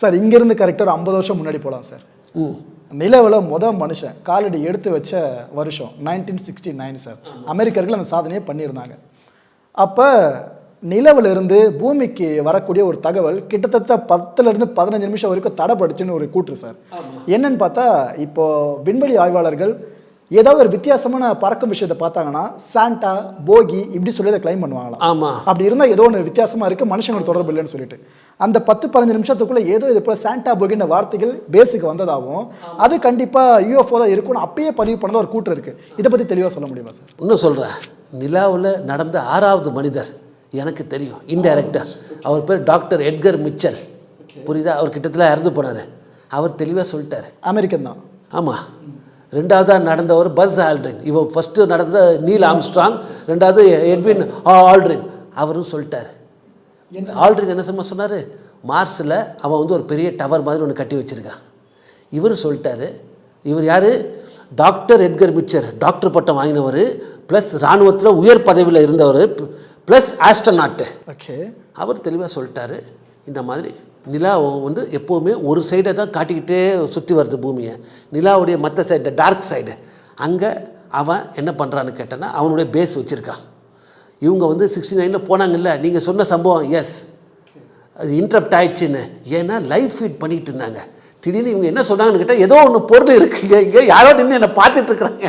Sir இங்கேருந்து கரெக்டாக ஒரு ஐம்பது வருஷம் முன்னாடி போகலாம் சார். நிலவில் முத மனுஷன் காலடி எடுத்து வச்ச வருஷம் நைன்டீன் சிக்ஸ்டி நைன் சார். அமெரிக்கர்கள் அந்த சாதனையை பண்ணியிருந்தாங்க. அப்போ நிலவுல இருந்து பூமிக்கு வரக்கூடிய ஒரு தகவல் கிட்டத்தட்ட பத்துல இருந்து பதினஞ்சு நிமிஷம் வரைக்கும் தடைப்படுச்சுன்னு ஒரு கூற்று சார். என்னன்னு பார்த்தா இப்போ விண்வெளி ஆய்வாளர்கள் ஏதாவது ஒரு வித்தியாசமான பறக்கும் விஷயத்தை பார்த்தாங்கன்னா சாண்டா போகி இப்படி சொல்லி அதை கிளைம் பண்ணுவாங்களாம். ஆமாம் அப்படி இருந்தால் ஏதோ ஒன்று வித்தியாசமா இருக்கு மனுஷங்களோட தொடர்பு இல்லைன்னு சொல்லிட்டு. அந்த பத்து பதினஞ்சு நிமிஷத்துக்குள்ள ஏதோ இது போல சாண்டா போகின்ற வார்த்தைகள் பேஸுக்கு வந்ததாகவும் அது கண்டிப்பா யூஎஃப்ஓ தான் இருக்கும்னு அப்பயே பதிவு பண்ணத ஒரு கூட்டம் இருக்கு. இதை பத்தி தெளிவா சொல்ல முடியுமா சார் இன்னும் சொல்கிறேன் நிலாவில் நடந்த ஆறாவது மனிதர் எனக்கு தெரியும் இன்டைரக்டாக அவர் பேர் டாக்டர் எட்கர் மிச்சல் புரியுதா? அவர் கிட்டத்தில் இறந்து போனார். அவர் தெளிவாக சொல்லிட்டாரு. அமெரிக்கன் தான். ஆமாம் ரெண்டாவதாக நடந்தவர் பஸ் ஆல்ட்ரின். இவன் ஃபஸ்ட்டு நடந்த நீல் ஆம்ஸ்ட்ராங் ரெண்டாவது எட்வின் ஆல்ட்ரின். அவரும் சொல்லிட்டாரு. ஆல்ட்ரின் என்ன சும்மா சொன்னார்? மார்ஸில் அவன் வந்து ஒரு பெரிய டவர் மாதிரி ஒன்று கட்டி வச்சுருக்கான் இவர் சொல்லிட்டாரு இவர் யார்? டாக்டர் எட்கர் மிச்சர் டாக்டர் பட்டம் வாங்கினவர் ப்ளஸ் இராணுவத்தில் உயர் பதவியில் இருந்தவர் ப்ளஸ் ஆஸ்ட்ரனாட்டு ஓகே அவர் தெளிவாக சொல்லிட்டாரு இந்த மாதிரி நிலா வந்து எப்போவுமே ஒரு சைடை தான் காட்டிக்கிட்டே சுற்றி வருது பூமியை. நிலாவுடைய மற்ற சைடு டார்க் சைடு அங்கே அவன் என்ன பண்ணுறான்னு கேட்டேன்னா அவனுடைய பேஸ் வச்சுருக்கான். இவங்க வந்து சிக்ஸ்டி நைனில் போனாங்கல்ல நீங்கள் சொன்ன சம்பவம் எஸ் அது இன்ட்ரப்ட் ஆயிடுச்சுன்னு. ஏன்னா லைஃப் ஃபீட் பண்ணிகிட்டு இருந்தாங்க. திடீர்னு இவங்க என்ன சொன்னாங்கன்னு கேட்டால் ஏதோ ஒன்று பொருள் இருக்குங்க இங்கே யாரோ நின்று என்னை பார்த்துட்டு இருக்கிறாங்க.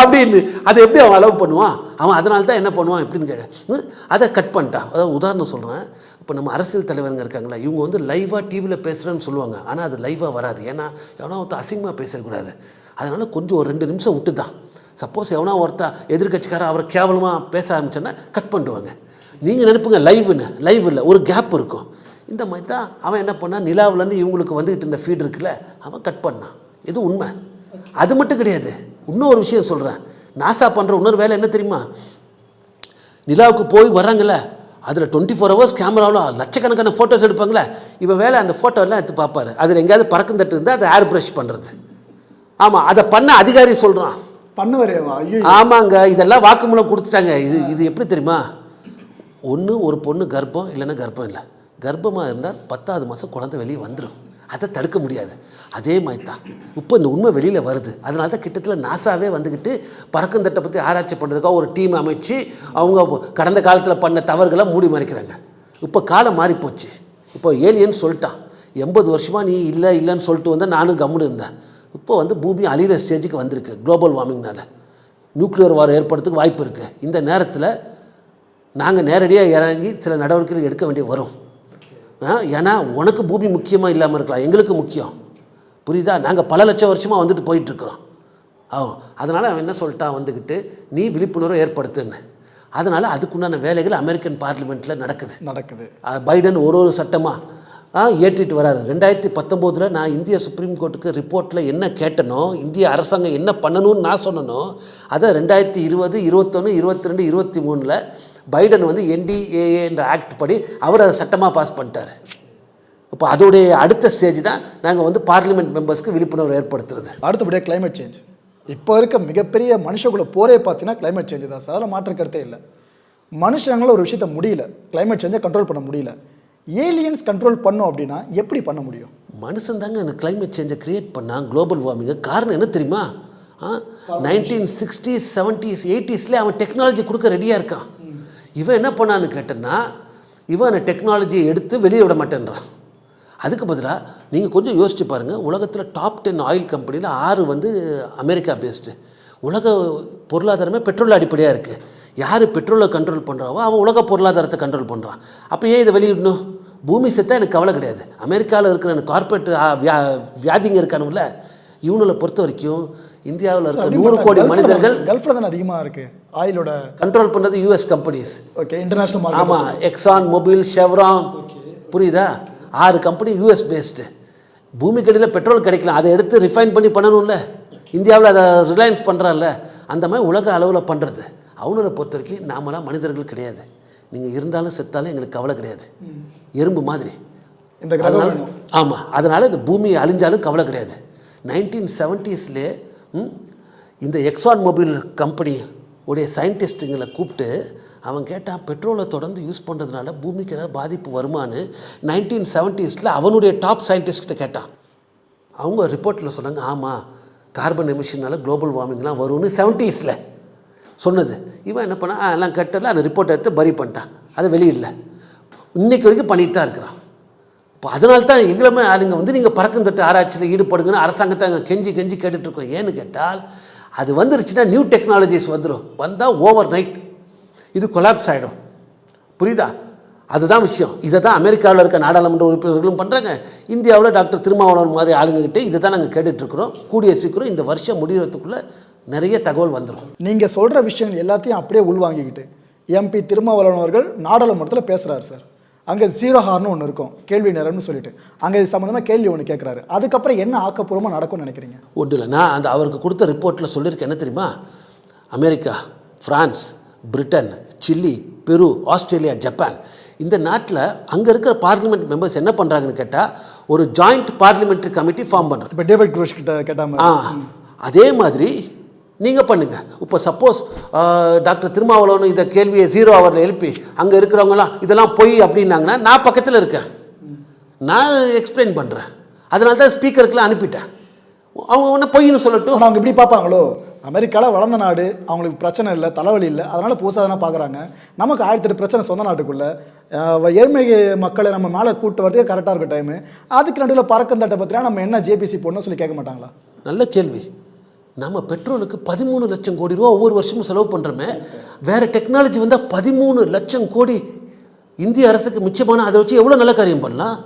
அப்படின்னு. அதை எப்படி அவன் அலோவ் பண்ணுவான்? அவன் அதனால தான் என்ன பண்ணுவான் எப்படின்னு கேட்டேன் அதை கட் பண்ணிட்டான். அதாவது உதாரணம் சொல்கிறேன் இப்போ நம்ம அரசியல் தலைவருங்க இருக்காங்களா இவங்க வந்து லைவாக டிவியில் பேசுகிறேன்னு சொல்லுவாங்க. ஆனால் அது லைவாக வராது. ஏன்னா எவனா ஒருத்தர் அசிங்கமாக பேசக்கூடாது அதனால் கொஞ்சம் ஒரு ரெண்டு நிமிஷம் விட்டு தான் சப்போஸ் எவனா ஒருத்தா எதிர்கட்சிக்காரன் அவரை கேவலமாக பேச ஆரம்பிச்சோன்னா கட் பண்ணிடுவாங்க. நீங்கள் நினைப்புங்க லைவ்னு லைவ் இல்லை ஒரு கேப் இருக்கும். இந்த மாதிரி தான் அவன் என்ன பண்ணான்? நிலாவுலேருந்து இவங்களுக்கு வந்துக்கிட்டு இருந்த ஃபீட் இருக்குல்ல அவன் கட் பண்ணான். இது உண்மை. அது மட்டும் கிடையாது. இன்னொரு விஷயம் சொல்கிறேன் நாசா பண்ணுற இன்னொரு வேலை என்ன தெரியுமா? நிலாவுக்கு போய் வராங்கல்ல அதில் டுவெண்ட்டி ஃபோர் ஹவர்ஸ் கேமராவில் லட்சக்கணக்கான ஃபோட்டோஸ் எடுப்பாங்களே இவன் வேலை அந்த எல்லாம் எடுத்து பார்ப்பாரு. அதில் எங்கேயாவது பறக்கும் தட்டு இருந்தால் அதை ஏர் ப்ரஷ் பண்ணுறது ஆமாம் அதை பண்ண அதிகாரி சொல்கிறான் பண்ணுவாரே ஆமாங்க இதெல்லாம் வாக்குமூலம் கொடுத்துட்டாங்க. இது இது எப்படி தெரியுமா? ஒன்று ஒரு பொண்ணு கர்ப்பம் இல்லைன்னா கர்ப்பம் இல்லை. கர்ப்பமாக இருந்தால் பத்தாவது மாதம் குழந்தை வெளியே வந்துடும் அதை தடுக்க முடியாது. அதே மாதிரி தான் இப்போ இந்த உண்மை வெளியில் வருது. அதனால தான் கிட்டத்தில் நாசாவே வந்துக்கிட்டு பறக்கும் தட்டை பற்றி ஆராய்ச்சி பண்ணுறதுக்காக ஒரு டீம் அமைச்சு அவங்க கடந்த காலத்தில் பண்ண தவறுகளை மூடி மறைக்கிறாங்க. இப்போ காலம் மாறிப்போச்சு. இப்போ ஏலியன் சொல்லிட்டான். எண்பது வருஷமாக நீ இல்லை இல்லைன்னு சொல்லிட்டு வந்தால் நானும் கம்முன்னு இருந்தேன். இப்போ வந்து பூமி அழிகிற ஸ்டேஜுக்கு வந்திருக்கு. குளோபல் வார்மிங்னால நியூக்ளியர் வார் ஏற்படுறதுக்கு வாய்ப்பு இருக்குது இந்த நேரத்தில் நாங்கள் நேரடியாக இறங்கி சில நடவடிக்கைகள் எடுக்க வேண்டிய வரும். ஏன்னா உனக்கு பூமி முக்கியமாக இல்லாமல் இருக்கலாம். எங்களுக்கு முக்கியம். புரியுதா? நாங்கள் பல லட்சம் வருஷமாக வந்துட்டு போயிட்டுருக்குறோம். ஆ அதனால் அவன் என்ன சொல்லிட்டான் வந்துக்கிட்டு நீ விழிப்புணர்வை ஏற்படுத்துன்னு. அதனால் அதுக்குண்டான வேலைகள் அமெரிக்கன் பார்லிமெண்ட்டில் நடக்குது. நடக்குது. பைடன் ஒரு ஒரு சட்டமாக ஏற்றிட்டு வராரு. ரெண்டாயிரத்தி பத்தொம்போதில் நான் இந்திய சுப்ரீம் கோர்ட்டுக்கு ரிப்போர்ட்டில் என்ன கேட்டனோ இந்திய அரசாங்கம் என்ன பண்ணணும்னு நான் சொன்னனோ அதை ரெண்டாயிரத்தி இருபது இருபத்தொன்று இருபத்தி ரெண்டு இருபத்தி மூணில் பைடன் வந்து என்டிஏஏ என்ற ஆக்ட் படி அவர் அதை சட்டமாக பாஸ் பண்ணிட்டார். இப்போ அதோடைய அடுத்த ஸ்டேஜ் தான் நாங்கள் வந்து பார்லிமெண்ட் மெம்பர்ஸ்க்கு விழிப்புணர்வு ஏற்படுத்துறது. அடுத்தபடியாக climate சேஞ்ச் இப்போ இருக்க மிகப்பெரிய மனுஷகுல போரே பார்த்தீங்கன்னா climate சேஞ்ச் தான். சார் அதில் மாற்று கருத்தே இல்லை. மனுஷங்களால ஒரு விஷயத்த முடியல. climate சேஞ்சை கண்ட்ரோல் பண்ண முடியல. ஏலியன்ஸ் கண்ட்ரோல் பண்ணோம் அப்படின்னா எப்படி பண்ண முடியும்? மனுஷன் தாங்க இந்த climate சேஞ்சை கிரியேட் பண்ணான் குளோபல் வார்மிங்கை காரணம் என்ன தெரியுமா? நைன்டீன் சிக்ஸ்டீஸ் செவன்ட்டீஸ் எயிட்டிஸ்லேயே அவன் டெக்னாலஜி கொடுக்க ரெடியாக இருக்கான். இவன் என்ன பண்ணான்னு கேட்டேன்னா இவன் அந்த டெக்னாலஜியை எடுத்து வெளியே விட மாட்டேன்றான். அதுக்கு பதிலாக நீங்கள் கொஞ்சம் யோசிச்சு பாருங்கள் உலகத்தில் டாப் டென் ஆயில் கம்பெனியில் ஆறு வந்து அமெரிக்கா பேஸ்டு உலக பொருளாதாரமே பெட்ரோல் அடிப்படையாக இருக்குது யார் பெட்ரோலை கண்ட்ரோல் பண்ணுறாவோ அவன் உலக பொருளாதாரத்தை கண்ட்ரோல் பண்ணுறான் அப்போ ஏன் இதை வெளியிடணும்? பூமி செத்தா எனக்கு கவலை கிடையாது. அமெரிக்காவில் இருக்கிற கார்பரேட் வியா வியாதிங்க இருக்கானுங்கள இவனில் பொறுத்த வரைக்கும் இந்தியாவில் இருக்க நூறு கோடி மனிதர்கள் கல்ஃபில் தானே அதிகமாக இருக்கு? ஆயிலோட கண்ட்ரோல் பண்ணது யூஎஸ் கம்பெனிஸ் ஓகே இன்டர்நேஷனல் ஆமாம் எக்ஸான் மொபில் ஷெவ்ரான் புரியுதா? ஆறு கம்பெனி யூஎஸ் பேஸ்டு பூமிக்கடியில் பெட்ரோல் கிடைக்கலாம் அதை எடுத்து ரிஃபைன் பண்ணி பண்ணணும்ல. இந்தியாவில் அதை ரிலையன்ஸ் பண்ணுறான்ல அந்த மாதிரி உலக அளவில் பண்ணுறது அவனை பொறுத்த வரைக்கும் நாமெல்லாம் மனிதர்கள் கிடையாது. நீங்கள் இருந்தாலும் செத்தாலும் எங்களுக்கு கவலை கிடையாது. எறும்பு மாதிரி. இந்த. ஆமாம் அதனால் இந்த பூமி அழிஞ்சாலும் கவலை கிடையாது. நைன்டீன் செவன்ட்டீஸ்லேயே இந்த எக்ஸான் மொபைல் கம்பெனி உடைய சயின்டிஸ்ட்டுங்களை கூப்பிட்டு அவன் கேட்டான் பெட்ரோலை தொடர்ந்து யூஸ் பண்ணுறதுனால பூமிக்கு ஏதாவது பாதிப்பு வருமான்னு நைன்டீன் செவன்ட்டீஸில் அவனுடைய டாப் சயின்டிஸ்ட்கிட்ட கேட்டான். அவங்க ரிப்போர்ட்டில் சொன்னாங்க ஆமாம் கார்பன் எமிஷனால் குளோபல் வார்மிங்லாம் வரும்னு செவன்ட்டீஸில் சொன்னது. இவன் என்ன பண்ணான்? எல்லாம் கட்டல அந்த ரிப்போர்ட் எடுத்து பரி பண்ணிட்டான். அது வெளியிடல இன்னைக்கு வரைக்கும் பண்ணிட்டு தான் இருக்கிறான். இப்போ அதனால தான் எங்களுமே ஆளுங்க வந்து நீங்கள் பறக்கும் தட்டு ஆராய்ச்சியில் ஈடுபடுங்கன்னு அரசாங்கத்தை அங்கே கெஞ்சி கெஞ்சி கேட்டுட்ருக்கோம். ஏன்னு கேட்டால் அது வந்துருச்சுன்னா நியூ டெக்னாலஜிஸ் வந்துடும் வந்தால் ஓவர் நைட் இது கொலாப்ஸ் ஆகிடும் புரியுதா? அதுதான் விஷயம். இதை தான் அமெரிக்காவில் இருக்க நாடாளுமன்ற உறுப்பினர்களும் பண்ணுறாங்க இந்தியாவில் டாக்டர் திருமாவளவன் மாதிரி ஆளுங்கக்கிட்டே இதை தான் நாங்கள் கேட்டுட்ருக்குறோம். கூடிய சீக்கிரம் இந்த வருஷம் முடிகிறதுக்குள்ளே நிறைய தகவல் வந்துடும் நீங்கள் சொல்கிற விஷயங்கள் எல்லாத்தையும் அப்படியே உள்வாங்கிக்கிட்டு எம்பி திருமாவளவன் அவர்கள் நாடாளுமன்றத்தில் பேசுகிறார் சார். அங்கே ஜீரோ ஹார்னு ஒன்று இருக்கும். கேள்வி நேரம்னு சொல்லிட்டு. அங்கே இது சம்மந்தமாக கேள்வி ஒன்று கேட்குறாரு அதுக்கப்புறம் என்ன ஆக்கப்பூர்வமாக நடக்கும்னு நினைக்கிறீங்க? ஒன்றும் இல்லை நான் அந்த அவருக்கு கொடுத்த ரிப்போர்ட்டில் சொல்லியிருக்கேன். என்ன தெரியுமா? America France Britain Chile Peru Australia Japan. இந்த நாட்டில் அங்கே இருக்கிற பார்லிமெண்ட் மெம்பர்ஸ் என்ன பண்ணுறாங்கன்னு கேட்டால் ஒரு ஜாயிண்ட் பார்லிமெண்ட்ரி கமிட்டி ஃபார்ம் பண்ணுறாங்க இப்போ டேவிட் கிட்ட கேட்ட ஆ. மாதிரி அதே மாதிரி நீங்கள் பண்ணுங்கள் இப்போ சப்போஸ் டாக்டர் திருமாவளவன் இதை கேள்வியை ஜீரோ ஹவரில் எழுப்பி அங்கே இருக்கிறவங்களாம் இதெல்லாம் பொய் அப்படின்னாங்கன்னா நான் பக்கத்தில் இருக்கேன். நான் எக்ஸ்பிளைன் பண்ணுறேன் அதனால தான் ஸ்பீக்கருக்குலாம் அனுப்பிட்டேன். அவங்க ஒன்று பொய்ன்னு சொல்லட்டும். அவங்க இப்படி பார்ப்பாங்களோ? அமெரிக்காவில் வளர்ந்த நாடு அவங்களுக்கு பிரச்சனை இல்லை தலைவலி இல்லை அதனால புதுசாக தானே பார்க்குறாங்க நமக்கு ஆயிரத்தி எட்டு பிரச்சனை சொந்த நாட்டுக்குள்ள. ஏழ்மை மக்களை நம்ம மேலே கூட்டு வரதுக்கு கரெக்டாக இருக்க டைமு அதுக்கு நடுவில் பறக்கந்தட்டை பற்றினா நம்ம என்ன ஜேபிசி போடணும்னு சொல்லி கேட்க மாட்டாங்களா? நல்ல கேள்வி. நம்ம பெட்ரோலுக்கு பதிமூணு லட்சம் கோடி ரூபா ஒவ்வொரு வருஷமும் செலவு பண்ணுறோமே வேறு டெக்னாலஜி வந்தால் பதிமூணு லட்சம் கோடி இந்திய அரசுக்கு மிச்சமான அதை வச்சு எவ்வளோ நல்ல காரியம் பண்ணலாம்?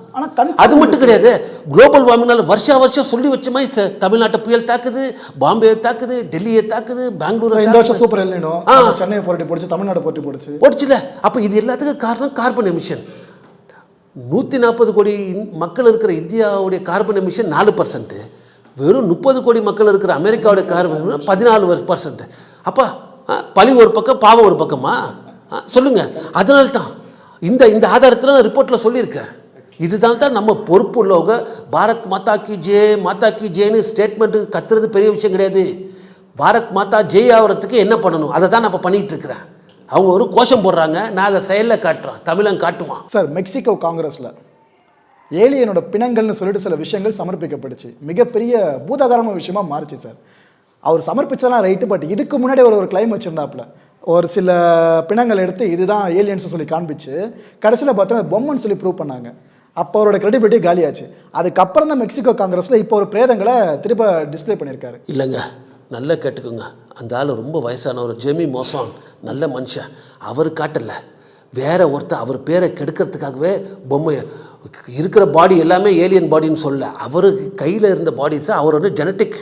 அது மட்டும் கிடையாது. குளோபல் வார்மிங்னால வருஷா வருஷம் சொல்லி வச்ச மாதிரி தமிழ்நாட்டை புயல் தாக்குது பாம்பே தாக்குது டெல்லியை தாக்குது பெங்களூரை இந்த வருஷம் சூப்பர் எல்லினோ. சென்னையை போட்டி போடுச்சு தமிழ்நாடு போட்டி போடுச்சு. போடுச்சுல. அப்போ இது எல்லாத்துக்கும் காரணம் கார்பன் எமிஷன் நூற்றி நாற்பது கோடி மக்கள் இருக்கிற இந்தியாவுடைய கார்பன் எமிஷன் நாலு பர்சன்ட்டு வெறும் முப்பது கோடி மக்கள் இருக்கிற அமெரிக்காவுடைய கார் பதினாலு பர்சன்ட் அப்பா ஆ, பழி ஒரு பக்கம் பாவம் ஒரு பக்கமா? ஆ, சொல்லுங்க. அதனால தான் இந்த இந்த ஆதாரத்தில் நான் ரிப்போர்ட்டில் சொல்லியிருக்கேன். இதுதான் தான் நம்ம பொறுப்பு உள்ளவங்க பாரத் மாதா கி ஜே மாதா கி ஜேன்னு ஸ்டேட்மெண்ட்டு கத்துறது பெரிய விஷயம் கிடையாது. பாரத் மாதா ஜெய் ஆகிறதுக்கு என்ன பண்ணணும்? அதை தான் நான் இப்போ பண்ணிகிட்டு இருக்கிறேன் அவங்க ஒரு கோஷம் போடுறாங்க நான் அதை செயலில் காட்டுறேன் தமிழன் காட்டுவான். சார் மெக்சிகோ காங்கிரஸில் ஏலியனோட பிணங்கள்னு சொல்லிட்டு சில விஷயங்கள் சமர்ப்பிக்கப்பட்டுச்சு மிகப்பெரிய பூதாகரமான விஷயமா மாறுச்சு சார் அவர் சமர்ப்பிச்சதெல்லாம் ரைட்டு பட் இதுக்கு முன்னாடி அவர் ஒரு கிளைம் வச்சிருந்தாப்புல. ஒரு சில பிணங்கள் எடுத்து இதுதான் ஏலியன்ஸ் சொல்லி காண்பிச்சு. கடைசியில் பார்த்தா பொம்மைன்னு சொல்லி ப்ரூவ் பண்ணாங்க. அப்போ அவரோட கிரெடிபிலிட்டி காலியாச்சு. அதுக்கப்புறம் தான் மெக்சிகோ காங்கிரஸில் இப்போ ஒரு பிரேதங்களை திரும்ப டிஸ்ப்ளே பண்ணியிருக்காரு. இல்லைங்க. நல்லா கேட்டுக்கோங்க. அந்த ஆள் ரொம்ப வயசானவர். ஒரு ஜெமி மோசான். நல்ல மனுஷன். அவர் காட்டலை. வேற ஒருத்தர் அவர் பேரை கெடுக்கிறதுக்காகவே பொம்மை இருக்கிற பாடி எல்லாமே ஏலியன் பாடின்னு சொல்ல அவர் கையில் இருந்த பாடிஸை அவர் வந்து ஜெனட்டிக்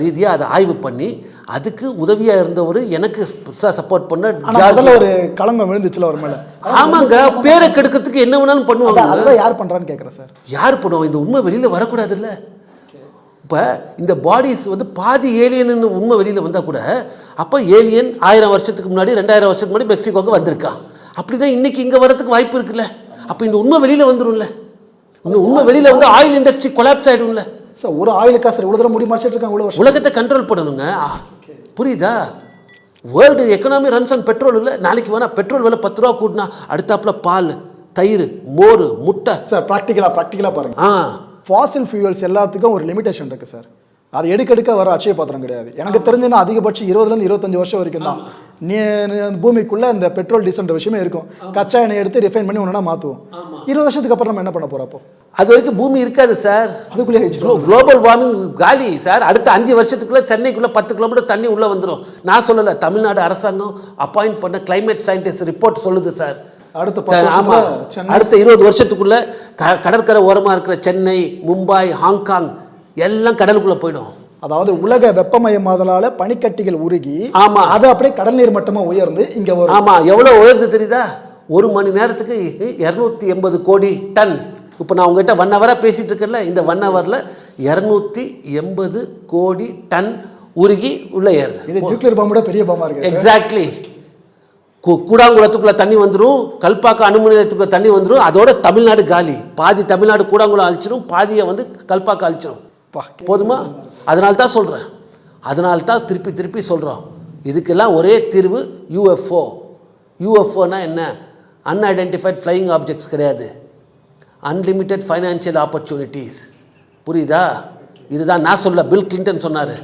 ரீதியாக அதை ஆய்வு பண்ணி அதுக்கு உதவியாக இருந்தவர் எனக்கு சப்போர்ட் பண்ண ஒரு களங்கம் விழுந்துச்சுல ஒரு மேலே. ஆமாங்க பேரை கெடுக்கிறதுக்கு என்ன வேணாலும் பண்ணுவாங்க. யார் பண்ணுறான்னு கேட்குறேன் சார். யார் பண்ணுவோம் இந்த உண்மை வெளியில் வரக்கூடாதுல்ல. இப்போ இந்த பாடிஸ் வந்து பாதி ஏலியன்னு உண்மை வெளியில் வந்தால் கூட அப்போ ஏலியன் ஆயிரம் வருஷத்துக்கு முன்னாடி ரெண்டாயிரம் வருஷத்துக்கு முன்னாடி மெக்சிகோக்கு வந்திருக்கான் அப்படின்னா இன்னைக்கு இங்கே வரதுக்கு வாய்ப்பு இருக்குல்ல? அப்போ இந்த உண்மை வெளியில் வந்துடும்ல இந்த உண்மை வெளியில் வந்து ஆயில் இண்டஸ்ட்ரி கொலாப்ஸ் ஆகிடும்ல சார் ஒரு ஆயிலுக்கா சார் இவ்வளோ தூரம் முடி மறைச்சிட்டு இருக்காங்க இவ்வளோ உலகத்தை கண்ட்ரோல் பண்ணணுங்க. புரியுதா? World economy runs on petrol இல்லை? நாளைக்கு வேணா பெட்ரோல் விலை பத்து ரூபா கூட்டினா அடுத்தாப்புல பால் தயிர் மோர் முட்டை. சார் ப்ராக்டிக்கலாக ப்ராக்டிக்கலாக பாருங்க. ஆ. ஃபாசில் ஃபியூயல்ஸ் எல்லாத்துக்கும் ஒரு லிமிடேஷன் இருக்குது சார் அது எடுக்கெடுக்க வர அட்சய பாத்திரம் கிடையாது. எனக்கு தெரிஞ்சுன்னா அதிகபட்சம் இருபதுலேருந்து இருபத்தஞ்சு வருஷம் வரைக்கும் தான். நீ பூமிக்குள்ளே இந்த பெட்ரோல் டீசல்ன்ற விஷயமே இருக்கும். கச்சா எண்ணெய் எடுத்து ரிஃபைன் பண்ணி ஒன்றுனா மாற்றுவோம் இருபது வருஷத்துக்கு அப்புறம் நம்ம என்ன பண்ண போகிறோம் அப்போ? அது வரைக்கும் பூமி இருக்காது சார். அதுக்குள்ளே குளோபல் வார்மிங் காலி சார். அடுத்த அஞ்சு வருஷத்துக்குள்ள சென்னைக்குள்ள பத்து கிலோமீட்டர் தண்ணி உள்ள வந்துடும் நான் சொல்லலை தமிழ்நாடு அரசாங்கம் அப்பாயிண்ட் பண்ண கிளைமேட் சயின்டிஸ்ட் ரிப்போர்ட் சொல்லுது சார். அடுத்த ஆமாம் அடுத்த இருபது வருஷத்துக்குள்ள க கடற்கரை ஓரமாக இருக்கிற சென்னை மும்பை ஹாங்காங் எல்லாம் கடலுக்குள்ள போயிடும். அதாவது உலக வெப்பமயமாதலால பனிக்கட்டிகள் உருகி ஆமா. அது அப்படியே கடல் நீர் மட்டமா உயர்ந்து இங்க வரும் ஆமா எவ்வளோ உயர்ந்து தெரியுதா? ஒரு மணி நேரத்துக்கு இரநூத்தி எண்பது கோடி டன். இப்போ நான் உங்ககிட்ட ஒன் ஹவராக பேசிட்டு இருக்கேன்ல இந்த ஒன் ஹவரில் இரநூத்தி எண்பது கோடி டன் உருகி உள்ள ஏறுது இது நியூக்ளியர் பாம்போட பெரிய பாம்பா இருக்கு. எக்ஸாக்ட்லி கூடாங்குளத்துக்குள்ள தண்ணி வந்துடும் கல்பாக்கம் அணுமின் நிலையத்துக்குள்ள தண்ணி வந்துடும் அதோட தமிழ்நாடு காலி. பாதி தமிழ்நாடு கூடாங்குளம் அழிச்சிடும் பாதியை வந்து கல்பாக்கம் அழிச்சிடும் பா போதுமா? அதனால தான் சொல்கிறேன் அதனால தான் திருப்பி திருப்பி சொல்கிறோம் இதுக்கெல்லாம் ஒரே தீர்வு யூஎஃப்ஓ யூஎஃப்ஓனா என்ன? அன்ஐடென்டிஃபைட் ஃப்ளையிங் ஆப்ஜெக்ட்ஸ் கிடையாது. அன்லிமிட்டெட் ஃபைனான்ஷியல் ஆப்பர்ச்சுனிட்டிஸ் புரியுதா? இதுதான் நான் சொல்ல பில் கிளின்டன் சொன்னார்.